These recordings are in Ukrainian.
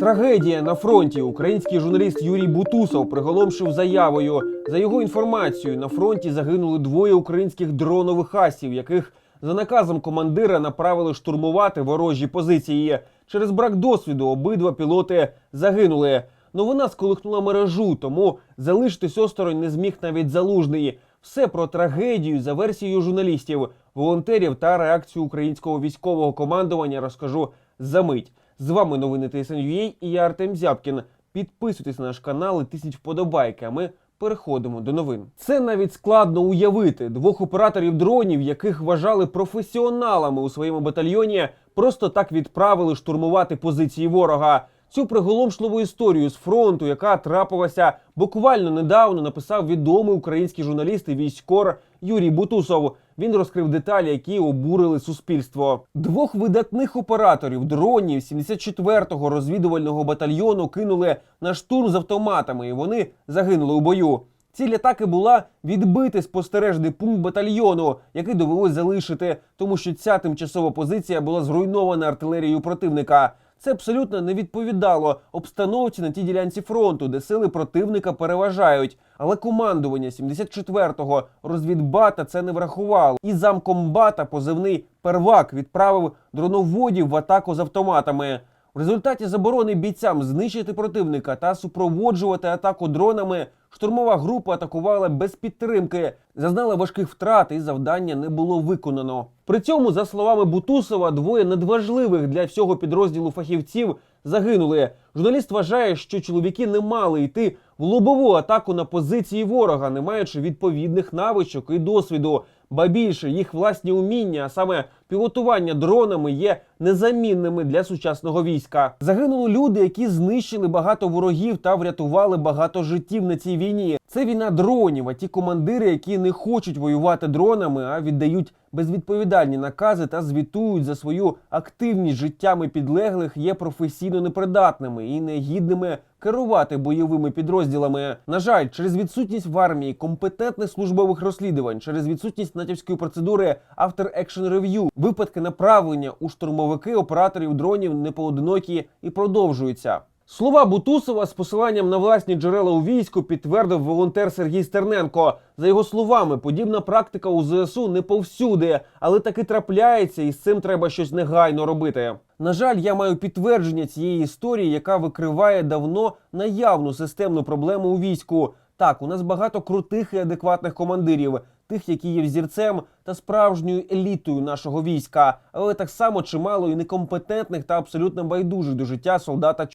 Трагедія на фронті. Український журналіст Юрій Бутусов приголомшив заявою. За його інформацією, на фронті загинули двоє українських дронових асів, яких за наказом командира направили штурмувати ворожі позиції. Через брак досвіду обидва пілоти загинули. Новина сколихнула мережу, тому залишитись осторонь не зміг навіть залужний. Все про трагедію за версією журналістів, волонтерів та реакцію українського військового командування розкажу за мить. З вами новини ТСНЮА і я Артем Зябкін. Підписуйтесь на наш канал і тисяч вподобайки. А ми переходимо до новин. Це навіть складно уявити. Двох операторів дронів, яких вважали професіоналами у своєму батальйоні, просто так відправили штурмувати позиції ворога. Цю приголомшливу історію з фронту, яка трапилася буквально недавно, написав відомий український журналіст і військор Юрій Бутусов. Він розкрив деталі, які обурили суспільство. Двох видатних операторів дронів 74-го розвідувального батальйону кинули на штурм з автоматами, і вони загинули у бою. Ціль атаки була відбити спостережний пункт батальйону, який довелось залишити, тому що ця тимчасова позиція була зруйнована артилерією противника. Це абсолютно не відповідало обстановці на тій ділянці фронту, де сили противника переважають. Але командування 74-го розвідбата це не врахувало. І замкомбата позивний первак відправив дроноводів в атаку з автоматами. В результаті заборони бійцям знищити противника та супроводжувати атаку дронами. Штурмова група атакувала без підтримки, зазнала важких втрат і завдання не було виконано. При цьому, за словами Бутусова, двоє надважливих для всього підрозділу фахівців загинули. Журналіст вважає, що чоловіки не мали йти в лобову атаку на позиції ворога, не маючи відповідних навичок і досвіду. Ба більше їх власні уміння, а саме пілотування дронами, є незамінними для сучасного війська. Загинули люди, які знищили багато ворогів та врятували багато життів на цій війні. Це війна дронів. А ті командири, які не хочуть воювати дронами, а віддають безвідповідальні накази та звітують за свою активність життями підлеглих, є професійно непридатними і негідними керувати бойовими підрозділами. На жаль, через відсутність в армії компетентних службових розслідувань, через відсутність натівської процедури After Action Review, випадки направлення у штурмовики операторів дронів непоодинокі і продовжуються. Слова Бутусова з посиланням на власні джерела у війську підтвердив волонтер Сергій Стерненко. За його словами, подібна практика у ЗСУ не повсюди, але таки трапляється, і з цим треба щось негайно робити. На жаль, я маю підтвердження цієї історії, яка викриває давно наявну системну проблему у війську. Так, у нас багато крутих і адекватних командирів, тих, які є взірцем та справжньою елітою нашого війська, але так само чимало і некомпетентних та абсолютно байдужих до життя солдата.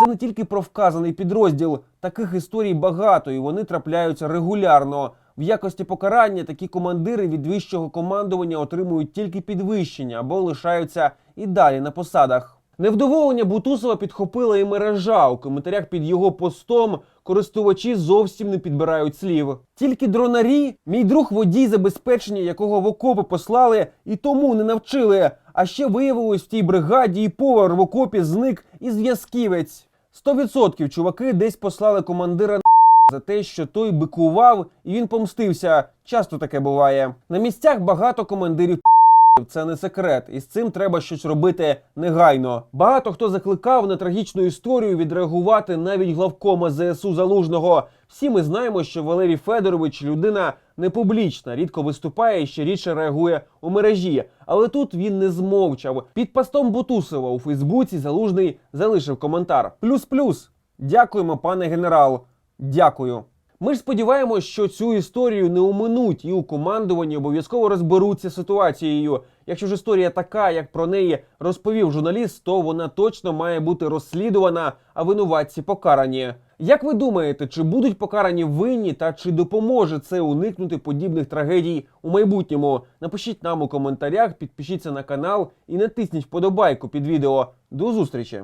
Це не тільки про вказаний підрозділ. Таких історій багато, і вони трапляються регулярно. В якості покарання такі командири від вищого командування отримують тільки підвищення або лишаються і далі на посадах. Невдоволення Бутусова підхопила і мережа. У коментарях під його постом користувачі зовсім не підбирають слів. Тільки дронарі, мій друг водій забезпечення, якого в окопи послали, і тому не навчили. А ще виявилось в тій бригаді і повар в окопі зник і зв'язківець. 100% чуваки десь послали командира на за те, що той бикував і він помстився. Часто таке буває. На місцях багато командирів це не секрет, і з цим треба щось робити негайно. Багато хто закликав на трагічну історію відреагувати навіть главкома ЗСУ Залужного. Всі ми знаємо, що Валерій Федорович людина не публічна, рідко виступає і ще рідше реагує у мережі. Але тут він не змовчав. Під постом Бутусова у Фейсбуці Залужний залишив коментар. Плюс-плюс. Дякуємо, пане генерал. Дякую. Ми ж сподіваємось, що цю історію не оминуть і у командуванні обов'язково розберуться ситуацією. Якщо ж історія така, як про неї розповів журналіст, то вона точно має бути розслідувана, а винуватці покарані. Як ви думаєте, чи будуть покарані винні та чи допоможе це уникнути подібних трагедій у майбутньому? Напишіть нам у коментарях, підпишіться на канал і натисніть вподобайку під відео. До зустрічі!